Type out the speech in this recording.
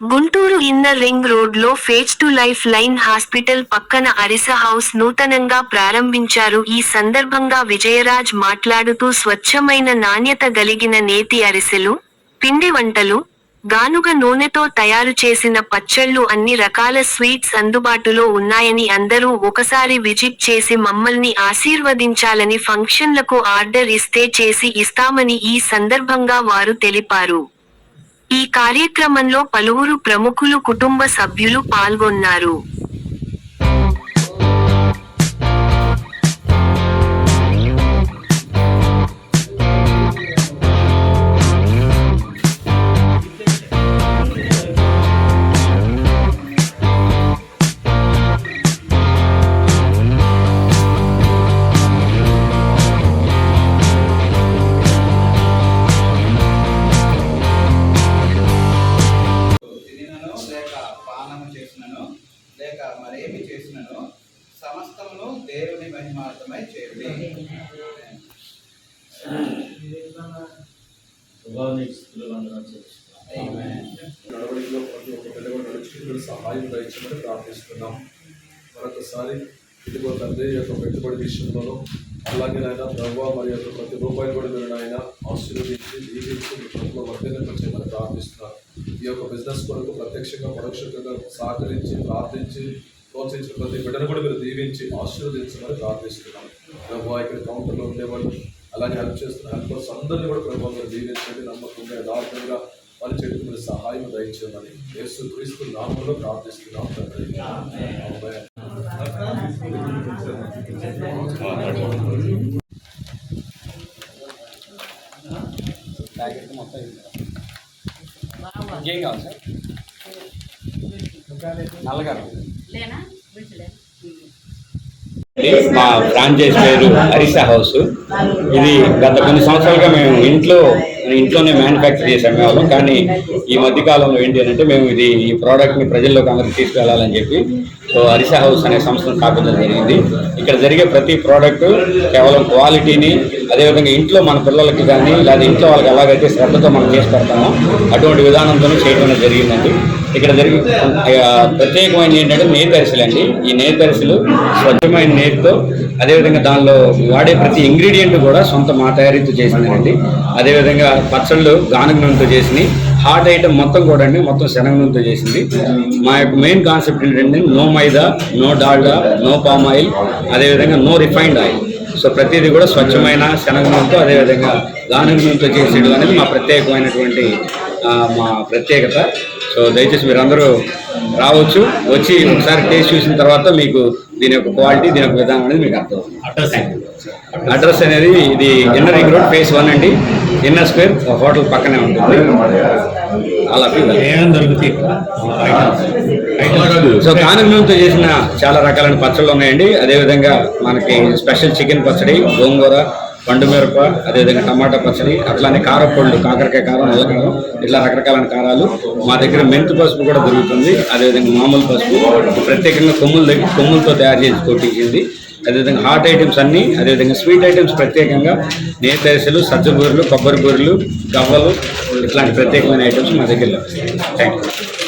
Guntur inner ring రోడ్లో phase two life line hospital పక్కన అరిస house నూతనంగా ప్రారంభించారు. ఈ సందర్భంగా విజయరాజ్ మాట్లాడుతూ స్వచ్ఛమైన నాణ్యత గలిగిన నేతి అరిసెలు పిండి వంటలు గానుగ నూనెతో తయారు చేసిన పచ్చళ్ళు అన్ని రకాల స్వీట్స్ అందుబాటులో ఉన్నాయని అందరూ ఒకసారి విజిట్ చేసి మమ్మల్ని ఆశీర్వదించాలని ఫంక్షన్లకు ఆర్డర్ ఇస్తే చేసి ఇస్తామని ఈ సందర్భంగా వారు తెలిపారు. ఈ కార్యక్రమంలో పలువురు ప్రముఖులు కుటుంబ సభ్యులు పాల్గొన్నారు. ఏమి చేసినను సమస్తమును దేవుని మహిమార్థమై చేయండి. నడవడిలో ప్రతి ఒక్క పిల్లగా కూడా నడుచుకుంటూ సహాయం దయచేయమని ప్రార్థిస్తున్నాం. మరొకసారి ఇదిగో తండ్రి యొక్క పెట్టుబడి విషయంలోనూ అలాగే నాయన ప్రభావ మరి యొక్క ప్రతి రూపాయలు కూడా మీరు నాయన ఆశీర్వదించి దీవించి మీ ప్రభుత్వ వర్ధలింపచేయమని ప్రార్థిస్తున్నాం. ఈ యొక్క బిజినెస్ కొరకు ప్రత్యక్షంగా పరోక్షంగా సహకరించి ప్రార్థించి ప్రోత్సహించిన ప్రతి బిడ్డను కూడా మీరు దీవించి ఆశీర్వదించమని ప్రార్థిస్తున్నాం. ప్రభు ఇక్కడ కౌంటర్లో ఉండేవాళ్ళు అలాగే హెల్ప్ చేస్తున్న హెల్పర్స్ అందరినీ కూడా ప్రభావం మీరు దీవించండి. నమ్మకంగా యథార్థంగా పని చేయడం మీరు సహాయం దయచేయమని యేసు క్రీస్తు నామంలో ప్రార్థిస్తున్నాం తండ్రి. ఇంకేం కావాలి సార్? నల్లగారు. లేనా మా ఫ్రాంచైజ్ పేరు హరిసా హౌస్. ఇది గత కొన్ని సంవత్సరాలుగా మేము ఇంట్లో ఇంట్లోనే మ్యానుఫ్యాక్చర్ చేసాం వాళ్ళం కానీ ఈ మధ్య కాలంలో ఏంటి అంటే మేము ఇది ఈ ప్రోడక్ట్ని ప్రజల్లోకి అందరికి తీసుకెళ్ళాలని చెప్పి సో హరిసా హౌస్ అనే సంస్థను స్థాపించడం జరిగింది. ఇక్కడ జరిగే ప్రతి ప్రోడక్ట్ కేవలం క్వాలిటీని అదేవిధంగా ఇంట్లో మన పిల్లలకి కానీ లేదా ఇంట్లో వాళ్ళకి ఎలాగైతే శ్రద్ధతో మనం చేసి పెడతామో అటువంటి విధానంతోనే చేయడం జరిగిందండి. ఇక్కడ జరిగి ప్రత్యేకమైన ఏంటంటే నేతి అండి. ఈ నేతి స్వచ్ఛమైన నేతితో అదేవిధంగా దానిలో వాడే ప్రతి ఇంగ్రీడియంట్ కూడా సొంత మా తయారీతో చేసినారండి. అదేవిధంగా పచ్చళ్ళు గానుగ నూనెతో చేసినాయి హాట్ ఐటమ్ మొత్తం కూడా అండి మొత్తం శనగ నూనెతో చేసింది. మా యొక్క మెయిన్ కాన్సెప్ట్ ఏంటంటే no maida no Dalda no palm oil అదేవిధంగా నో రిఫైన్డ్ ఆయిల్. సో ప్రతిదీ కూడా స్వచ్ఛమైన శనగ నూనెతో అదేవిధంగా గానుగ నూనెతో చేసేయడం అనేది మా ప్రత్యేకమైనటువంటి మా ప్రత్యేకత. సో దయచేసి మీరందరూ రావచ్చు. వచ్చి ఒకసారి టేస్ట్ చూసిన తర్వాత మీకు దీని యొక్క క్వాలిటీ దీని యొక్క విధానం అనేది మీకు అర్థం అడ్రస్ అనేది ఇది inner ring road phase one అండి. ఇన్నర్ స్క్వేర్ హోటల్ పక్కనే ఉంటుంది. అలా సో కానుక నూనెతో చేసిన చాలా రకాలైన పచ్చళ్ళు ఉన్నాయండి. అదేవిధంగా మనకి స్పెషల్ చికెన్ పచ్చడి గోంగూర పండు మిరప అదేవిధంగా టమాటా పచ్చడి అట్లానే కారపళ్ళు కాకరకాయ కారం నల్లకారం ఇట్లా రకరకాలైన కారాలు మా దగ్గర మెంతు పసుపు కూడా దొరుకుతుంది. అదేవిధంగా మామూలు పసుపు ప్రత్యేకంగా కొమ్ములు దగ్గర కొమ్ములతో తయారు చేసి కొట్టించింది. అదేవిధంగా హాట్ ఐటమ్స్ అన్ని అదేవిధంగా స్వీట్ ఐటమ్స్ ప్రత్యేకంగా నేతరిసెలు సజ్జ బూరెలు కొబ్బరి బూరెలు గవ్వలు ఇట్లాంటి ప్రత్యేకమైన ఐటమ్స్ మా దగ్గర థ్యాంక్ యూ